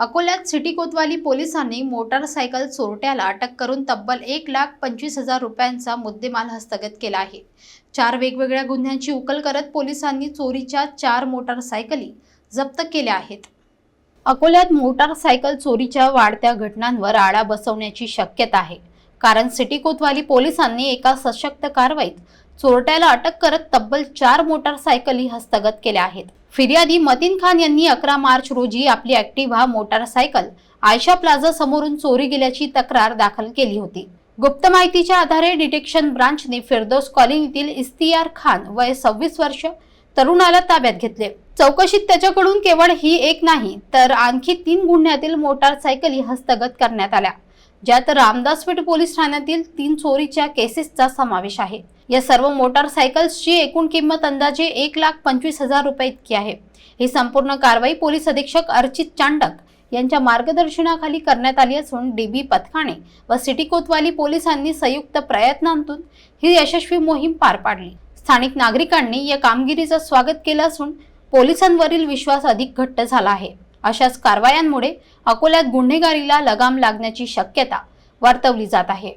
अकोल्यात सिटी कोतवाली पोलिसांनी मोटारसायकल चोरट्याला अटक करून तब्बल एक लाख पंचवीस हजार रुपयांचा मुद्देमाल हस्तगत केला आहे. चार वेगवेगळ्या गुन्ह्यांची उकल करत पोलिसांनी चोरीच्या चार मोटारसायकली जप्त केल्या आहेत. अकोल्यात मोटारसायकल चोरीच्या वाढत्या घटनांवर आळा बसवण्याची शक्यता आहे. कारण सिटी कोतवाली पोलिसांनी एका सशक्त कारवाईत चोरट्याला अटक करत तब्बल चार मोटारसायकली हस्तगत केल्या आहेत. फिर्यादी मतीन खान यांनी अकरा मार्च रोजी आपली ऍक्टिव्हा मोटारसायकल आयशा प्लाझा समोरून चोरी गेल्याची तक्रार दाखल केली होती. गुप्त माहितीच्या आधारे डिटेक्शन ब्रांचने फिरदोस कॉलनीतील इस्तियार खान वय सव्वीस वर्ष तरुणाला ताब्यात घेतले. चौकशीत त्याच्याकडून केवळ ही एक नाही तर आणखी तीन गुन्ह्यातील मोटारसायकली हस्तगत करण्यात आल्या ज्यात रामदासपेठ पोलीस ठाण्यातील तीन चोरीच्या केसेसचा समावेश आहे. या सर्व मोटारसायकल्सची एकूण किंमत अंदाजे एक लाख पंचवीस हजार रुपये इतकी आहे. ही संपूर्ण कारवाई पोलीस अधीक्षक अर्चित चांडक यांच्या मार्गदर्शनाखाली करण्यात आली असून डी बी पथकाने व सिटी कोतवाली पोलिसांनी संयुक्त प्रयत्नांतून ही यशस्वी मोहीम पार पाडली. स्थानिक नागरिकांनी या कामगिरीचं स्वागत केलं असून पोलिसांवरील विश्वास अधिक घट्ट झाला आहे. अशाच कारवायांमुळे अकोल्यात गुन्हेगारीला लगाम लागण्याची शक्यता वर्तवली जात आहे.